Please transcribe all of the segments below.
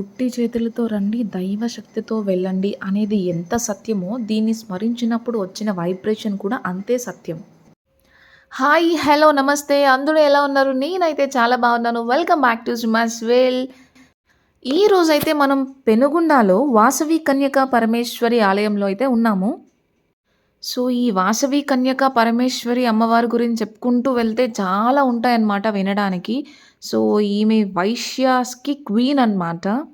ఉట్టి చేతులతో రండి దైవ శక్తితో వెళ్ళండి అనేది ఎంత సత్యమో దీన్ని స్మరించినప్పుడు వచ్చిన వైబ్రేషన్ కూడా అంతే సత్యం. హాయ్ హలో నమస్తే. అందరూ ఎలా ఉన్నారు? నేనైతే చాలా బాగున్నాను. Welcome back to Jumas well. ఈ రోజైతే మనం పెనుగుండాలో వాసవి కన్యక పరమేశ్వరి ఆలయంలో అయితే ఉన్నాము. సో ఈ వాసవి కన్యక పరమేశ్వరి అమ్మవారి గురించి చెప్పుకుంటూ వెళ్తే చాలా ఉంటాయన్నమాట వినడానికి. సో ఈమె వైశ్యాస్కి క్వీన్ అన్నమాట.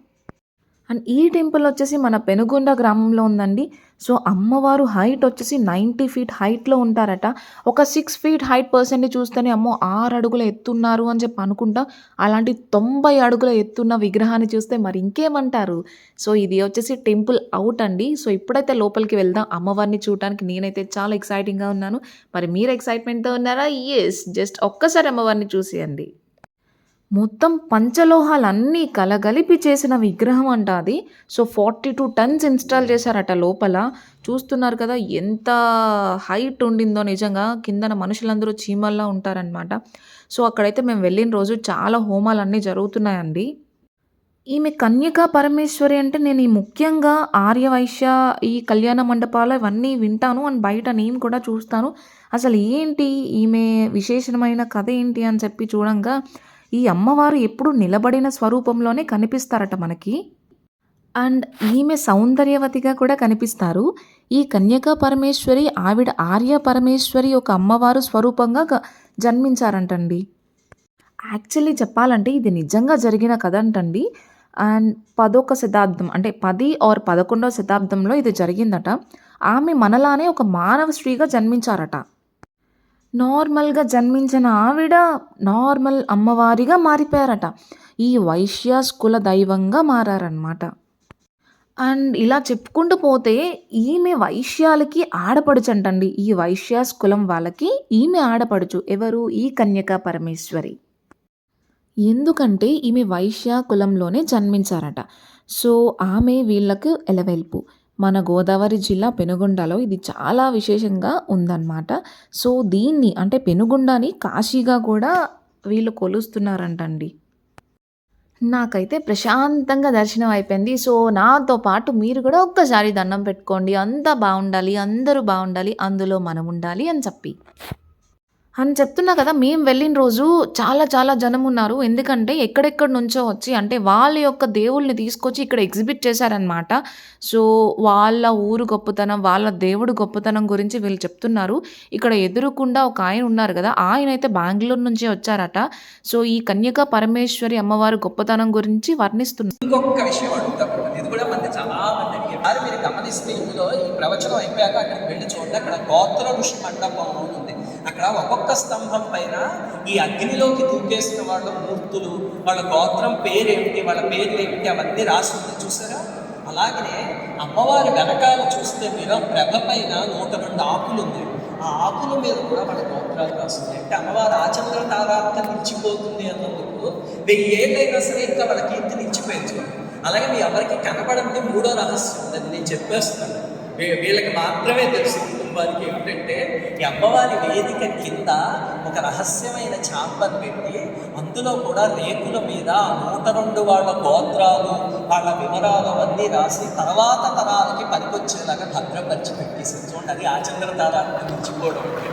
అండ్ ఈ టెంపుల్ వచ్చేసి మన పెనుగొండ గ్రామంలో ఉందండి. సో అమ్మవారు హైట్ వచ్చేసి నైంటీ ఫీట్ హైట్లో ఉంటారట. ఒక సిక్స్ ఫీట్ హైట్ పర్సన్ని చూస్తేనే అమ్మో ఆరు అడుగుల ఎత్తున్నారు అని చెప్పి అనుకుంటా. అలాంటి తొంభై అడుగుల ఎత్తున్న విగ్రహాన్ని చూస్తే మరి ఇంకేమంటారు? సో ఇది వచ్చేసి టెంపుల్ అవుట్ అండి. సో ఇప్పుడైతే లోపలికి వెళ్దాం. అమ్మవారిని చూడటానికి నేనైతే చాలా ఎక్సైటింగ్గా ఉన్నాను. మరి మీరు ఎక్సైట్మెంట్తో ఉన్నారా? ఎస్ జస్ట్ ఒక్కసారి అమ్మవారిని చూసేయండి. మొత్తం పంచలోహాలన్నీ కలగలిపి చేసిన విగ్రహం అంట అది. So forty two tons install చేశారట లోపల. చూస్తున్నారు కదా ఎంత హైట్ ఉండిందో నిజంగా. కిందన మనుషులందరూ చీమల్లా ఉంటారనమాట సో అక్కడైతే మేము వెళ్ళిన రోజు చాలా హోమాలన్నీ జరుగుతున్నాయండి. ఈమె కన్యకా పరమేశ్వరి అంటే నేను ఈ ముఖ్యంగా ఆర్యవైశ్య ఈ కళ్యాణ మండపాలు ఇవన్నీ వింటాను అండ్ బయట నేను కూడా చూస్తాను. అసలు ఏంటి ఈమె విశేషమైన కథ ఏంటి అని చెప్పి చూడంగా. ఈ అమ్మవారు ఎప్పుడు నిలబడిన స్వరూపంలోనే కనిపిస్తారట మనకి. అండ్ ఈమె సౌందర్యవతిగా కూడా కనిపిస్తారు. ఈ కన్యకా పరమేశ్వరి ఆవిడ ఆర్య పరమేశ్వరి ఒక అమ్మవారు స్వరూపంగా జన్మించారంటండి. యాక్చువల్లీ చెప్పాలంటే ఇది నిజంగా జరిగిన కథ అంటండి. అండ్ పదొక శతాబ్దం అంటే పది ఆర్ పదకొండవ శతాబ్దంలో ఇది జరిగిందట. ఆమె మనలానే ఒక మానవ స్త్రీగా జన్మించారట. నార్మల్గా జన్మించిన ఆవిడ నార్మల్ అమ్మవారిగా మారిపోయారట. ఈ వైశ్యాస్ కుల దైవంగా మారారనమాట అండ్ ఇలా చెప్పుకుంటూ పోతే ఈమె వైశ్యాలకి ఆడపడుచు అంటండి ఈ వైశ్యాస్ కులం వాళ్ళకి ఈమె ఆడపడుచు. ఎవరు? ఈ కన్యకా పరమేశ్వరి. ఎందుకంటే ఈమె వైశ్య కులంలోనే జన్మించారట. సో ఆమె వీళ్ళకు ఎలవెల్పు. మన గోదావరి జిల్లా పెనుగొండలో ఇది చాలా విశేషంగా ఉందన్నమాట. సో దీన్ని అంటే పెనుగొండని కాశీగా కూడా వీళ్ళు కొలుస్తున్నారంటండి. నాకైతే ప్రశాంతంగా దర్శనం అయిపోయింది. సో నాతో పాటు మీరు కూడా ఒక్కసారి దండం పెట్టుకోండి. అంతా బాగుండాలి అందరూ బాగుండాలి అందులో మనం ఉండాలి అని చెప్పి. అని చెప్తున్నా కదా మేము వెళ్ళిన రోజు చాలా చాలా జనం ఉన్నారు. ఎందుకంటే ఎక్కడెక్కడి నుంచో వచ్చి అంటే వాళ్ళ యొక్క దేవుళ్ళని తీసుకొచ్చి ఇక్కడ ఎగ్జిబిట్ చేశారనమాట సో వాళ్ళ ఊరు గొప్పతనం వాళ్ళ దేవుడు గొప్పతనం గురించి వీళ్ళు చెప్తున్నారు. ఇక్కడ ఎదురుకుండా ఒక ఆయన ఉన్నారు కదా ఆయన అయితే బెంగళూరు నుంచే వచ్చారట. సో ఈ కన్యక పరమేశ్వరి అమ్మవారి గొప్పతనం గురించి వర్ణిస్తున్నారు ఇంకొక విషయం అడుగుతా ఇది కూడా మంది చాలా మంది ఒకసారి అది మీరు గమనిస్తే ఇందులో ఈ ప్రవచనం అయిపోయాక అక్కడికి వెళ్ళి చూడండి. అక్కడ గోత్ర ఋషి మండపం ఉంది. అక్కడ ఒక్కొక్క స్తంభం పైన ఈ అగ్నిలోకి దూకేసిన వాళ్ళ మూర్తులు వాళ్ళ గోత్రం పేరేమిటి వాళ్ళ పేర్లు ఏమిటి అవన్నీ రాసి ఉంది. చూసారా? అలాగనే అమ్మవారి వెనకాల చూస్తే మీరు ప్రభ పైన నూట రెండు ఆకులు ఉంది. ఆ ఆకుల మీద కూడా వాళ్ళ గోత్రాలు రాస్తుంది అంటే అమ్మవారి ఆచంద్ర తారాంత నిలిచిపోతుంది అన్నందుకు వెయ్యి ఏళ్ళైనా సరే ఇంకా వాళ్ళ కీర్తి నిలిచిపోయించు అలాగే మీ ఎవరికి కనబడండి మూడో రహస్యం అని నేను చెప్పేస్తున్నాను వీళ్ళకి మాత్రమే తెలుసు కుటుంబానికి ఏమిటంటే ఈ అమ్మవారి వేదిక కింద ఒక రహస్యమైన చాంబర్ పెట్టి అందులో కూడా రేకుల మీద నూట రెండు వాళ్ళ గోత్రాలు వాళ్ళ వివరాలు అవన్నీ రాసి తర్వాత తరాలకి పనికొచ్చేలాగా భద్రపరిచి పెట్టేసి చూడండి అది ఆచంద్రతారాన్ని మించిపోవడం అంటే.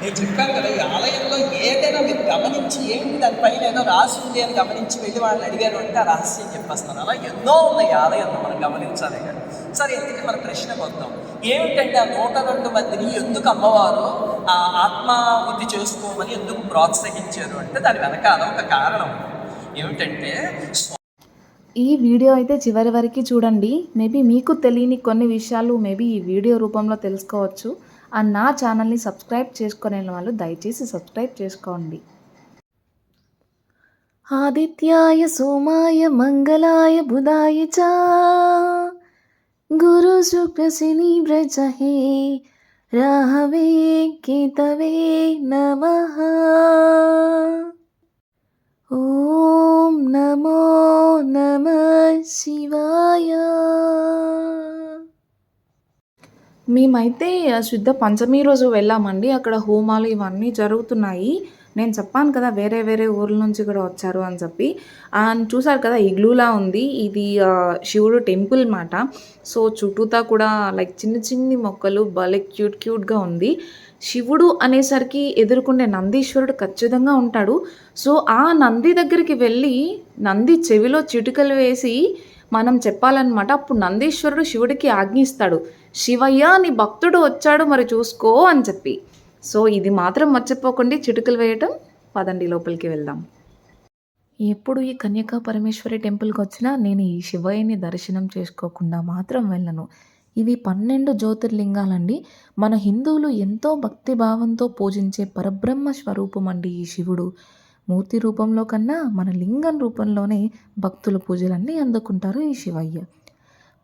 నేను చెప్పాను కదా ఈ ఆలయంలో ఏదైనా మీరు గమనించి ఏంటి దానిపైన ఏదో రాసి ఉంది అని గమనించి వెళ్ళి వాళ్ళని అడిగారు అంటే ఆ రహస్యం చెప్పేస్తాను. అలా ఎన్నో ఉన్నాయి ఆలయంలో మనం గమనించాలి కానీ. సరే ఎందుకు మన ప్రశ్న వద్దాం ఏమిటంటే ఆ నూట రెండు మందిని ఎందుకు అమ్మవారు ఆ ఆత్మాహుతి చేసుకోమని ఎందుకు ప్రోత్సహించారు అంటే దాని వెనకాల ఒక కారణం ఏమిటంటే ఈ వీడియో అయితే చివరి వరకు చూడండి. మేబీ మీకు తెలియని కొన్ని విషయాలు మేబీ ఈ వీడియో రూపంలో తెలుసుకోవచ్చు. ఆ నా ఛానల్ని సబ్స్క్రైబ్ చేసుకునే వాళ్ళు దయచేసి సబ్స్క్రైబ్ చేసుకోండి. ఆదిత్యాయ సోమాయ మంగళాయ బుధాయ చ. గురు శుక్రశని వ్రజహే రాహవే కేతవే నమ. ఓం నమో నమ శివాయ. మేమైతే శుద్ధ పంచమి రోజు వెళ్ళామండి. అక్కడ హోమాలు ఇవన్నీ జరుగుతున్నాయి. నేను చెప్పాను కదా వేరే వేరే ఊర్ల నుంచి కూడా వచ్చారు అని చెప్పి. అండ్ చూసారు కదా ఇగ్లూలా ఉంది. ఇది శివుడు టెంపుల్ మాట. సో చుట్టూతా కూడా లైక్ చిన్న చిన్ని మొక్కలు భలే క్యూట్ క్యూట్గా ఉంది. శివుడు అనేసరికి ఎదుర్కొనే నందీశ్వరుడు ఖచ్చితంగా ఉంటాడు. సో ఆ నంది దగ్గరికి వెళ్ళి నంది చెవిలో చిటికలు వేసి మనం చెప్పాలన్నమాట అప్పుడు నందీశ్వరుడు శివుడికి ఆజ్ఞిస్తాడు. శివయ్య నీ భక్తుడు వచ్చాడు మరి చూసుకో అని చెప్పి. సో ఇది మాత్రం మర్చిపోకుండా. చిటుకలు వేయటం పదండి లోపలికి వెళ్దాం. ఎప్పుడు ఈ కన్యకా పరమేశ్వరి టెంపుల్కి వచ్చినా నేను ఈ శివయ్యని దర్శనం చేసుకోకుండా మాత్రం వెళ్ళను. ఇవి పన్నెండు జ్యోతిర్లింగాలండి. మన హిందువులు ఎంతో భక్తి భావంతో పూజించే పరబ్రహ్మ స్వరూపం అండి ఈ శివుడు. మూర్తి రూపంలో కన్నా మన లింగం రూపంలోనే భక్తుల పూజలన్నీ అందుకుంటారు ఈ శివయ్య.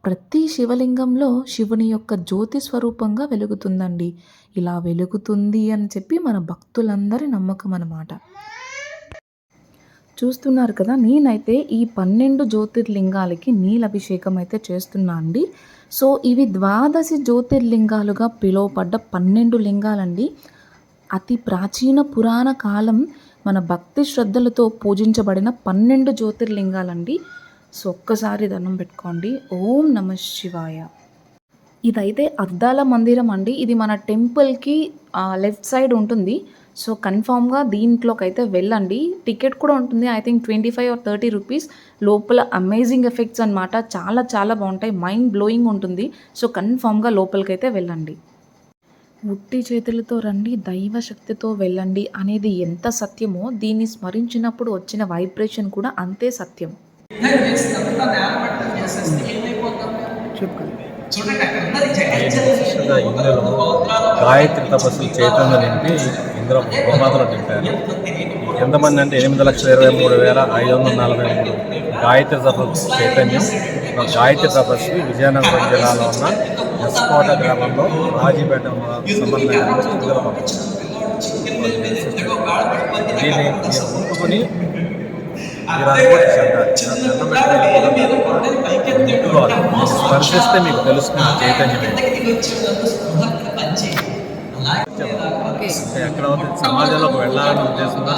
ప్రతి శివలింగంలో శివుని యొక్క జ్యోతి స్వరూపంగా వెలుగుతుందండి. ఇలా వెలుగుతుంది అని చెప్పి మన భక్తులందరి నమ్మకం అన్నమాట. చూస్తున్నారు కదా నేనైతే ఈ పన్నెండు జ్యోతిర్లింగాలకి నీలభిషేకం అయితే చేస్తున్నా అండి. సో ఇవి ద్వాదశి జ్యోతిర్లింగాలుగా పిలువబడ్డ పన్నెండు లింగాలండి. అతి ప్రాచీన పురాణ కాలం మన భక్తి శ్రద్ధలతో పూజించబడిన పన్నెండు జ్యోతిర్లింగాలండి. సో ఒక్కసారి దండం పెట్టుకోండి. ఓం నమ శివాయ. ఇదైతే అద్దాల మందిరం అండి. ఇది మన టెంపుల్కి లెఫ్ట్ సైడ్ ఉంటుంది. సో కన్ఫామ్గా దీంట్లోకి అయితే వెళ్ళండి. టికెట్ కూడా ఉంటుంది. I think twenty five or thirty rupees. లోపల అమేజింగ్ ఎఫెక్ట్స్ అన్నమాట. చాలా చాలా బాగుంటాయి. మైండ్ బ్లోయింగ్ ఉంటుంది. సో కన్ఫామ్గా లోపలికైతే వెళ్ళండి. ఉట్టి చేతులతో రండి. దైవ శక్తితో వెళ్ళండి అనేది ఎంత సత్యమో దీన్ని స్మరించినప్పుడు వచ్చిన వైబ్రేషన్ కూడా అంతే సత్యం. గాయత్రి తపస్సులు చైతన్యం నింపి ఇందులో గోమాతలు నింపారు ఎంతమంది అంటే ఎనిమిది లక్షల ఇరవై మూడు వేల ఐదు వందల నలభై మూడు. గాయత్రి తపస్సు చైతన్యం. గాయత్రి తపస్సు విజయనగరం జిల్లాలో ఉన్న ఎస్కోట గ్రామంలో రాజీపేట పంపించారు. దీన్ని ముట్టుకుని మీరు అనుకోవచ్చు ముట్టుకోవాలి మీరు స్పర్శిస్తే మీకు తెలుస్తుంది చైతన్యం ఎక్కడ సమాజంలోకి వెళ్ళాలనే ఉద్దేశంతో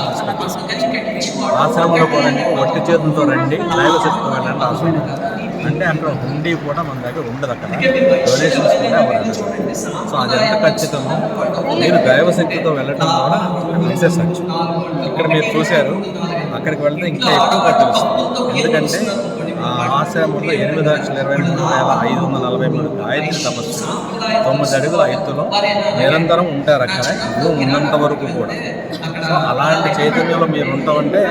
ఆశ్రమంలో కూడా ఒట్టి చేతులతో రండి లైవ్ శక్తి వెళ్ళండి ఆశ్రమం. అంటే అక్కడ హుండీ కూడా మన దగ్గర ఉండదు అక్కడ. డొనేషన్స్ కూడా సో అది ఎంత ఖచ్చితమో మీరు దైవశక్తితో వెళ్ళటం కూడా విశేషచ్చు ఇక్కడ మీరు చూశారు అక్కడికి వెళ్తే ఇంకా ఎక్కువగా తెలుస్తుంది. ఎందుకంటే ఆశ్రమంలో ఎనిమిది లక్షల ఇరవై మూడు వేల ఐదు వందల నలభై మూడు గాయత్రి తపస్సు తొమ్మిది అడుగుల ఎత్తులో నిరంతరం ఉంటారు అక్కడ. భూమి ఉన్నంత వరకు కూడా. సో అలాంటి చైతన్యంలో మీరు ఉంటామంటే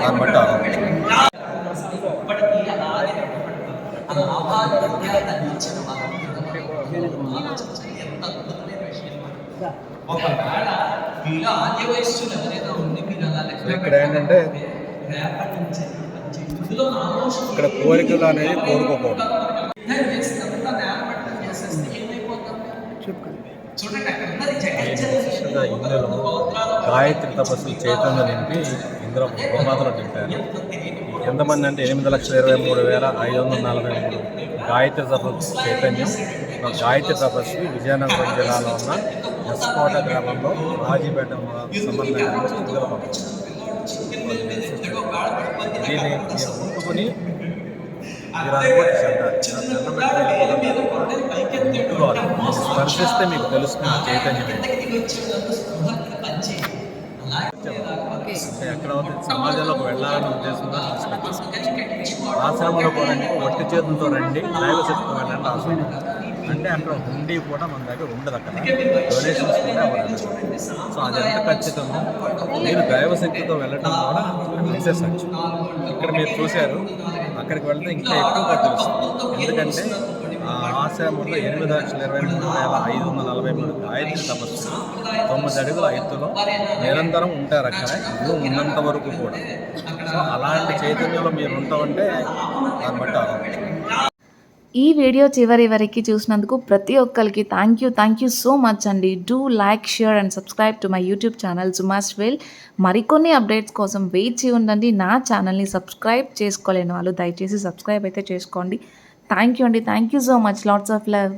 దాన్ని బట్టి ఒకవేళ మీలో ఆద్య వయస్సులు మీరు అలా ఇక్కడ ఏంటంటే ఇక్కడ కోరికలు అనేది కోరుకోకూడదు. ఇందులో గాయత్రి తపస్సులు చైతన్యం నింపి ఇందులో గోమాతలు నింపారు. ఎంతమంది అంటే ఎనిమిది లక్షల ఇరవై మూడు వేల ఐదు వందల నలభై మూడు గాయత్రి తపస్సు చైతన్యం. గాయత్రి తపస్సు విజయనగరం జిల్లాలో ఉన్న ఎస్కోట గ్రామంలో రాజీపేట సమన్వయం దీన్ని మీరు స్పర్శిస్తే మీకు తెలుస్తుంది ఎక్కడ సమాజంలోకి వెళ్ళాలనే ఉద్దేశంతో ఆశ్రమంలో కూడా ఒట్టి చేతులతో రండి దైవ శక్తి వెళ్ళండి ఆశ్రమం. అంటే అక్కడ హుండీ కూడా మన దగ్గర ఉండదు అక్కడ. డొనేషన్స్ కూడా అవ్వదు సో అది ఎంత ఖచ్చితమో మీరు దైవ శక్తితో వెళ్ళటం కూడా విశేషచ్చు ఇక్కడ మీరు చూశారు అక్కడికి వెళ్తే ఇంకా ఎక్కువగా తెలుస్తుంది. ఎందుకంటే ఆశ్రమంలో ఎనిమిది లక్షల ఇరవై మూడు వేల ఐదు వందల నలభై మూడు గాయత్రి తపస్సు. తొమ్మిది అడుగుల ఎత్తులో నిరంతరం ఉంటారు అక్కడ భూమి ఉన్నంత వరకు కూడా. సో అలాంటి చైతన్యంలో మీరు ఉంటామంటే దాన్ని బట్టి ఈ వీడియో చివరి వరకు చూసినందుకు ప్రతి ఒక్కరికి thank you thank you so much అండి. Do like share and subscribe to my YouTube channel Sumas well మరికొన్ని అప్డేట్స్ కోసం వెయిట్ చేయి ఉండండి. నా ఛానల్ని సబ్స్క్రైబ్ చేసుకోలేని వాళ్ళు దయచేసి సబ్స్క్రైబ్ అయితే చేసుకోండి. థ్యాంక్ యూ అండి. Thank you so much lots of love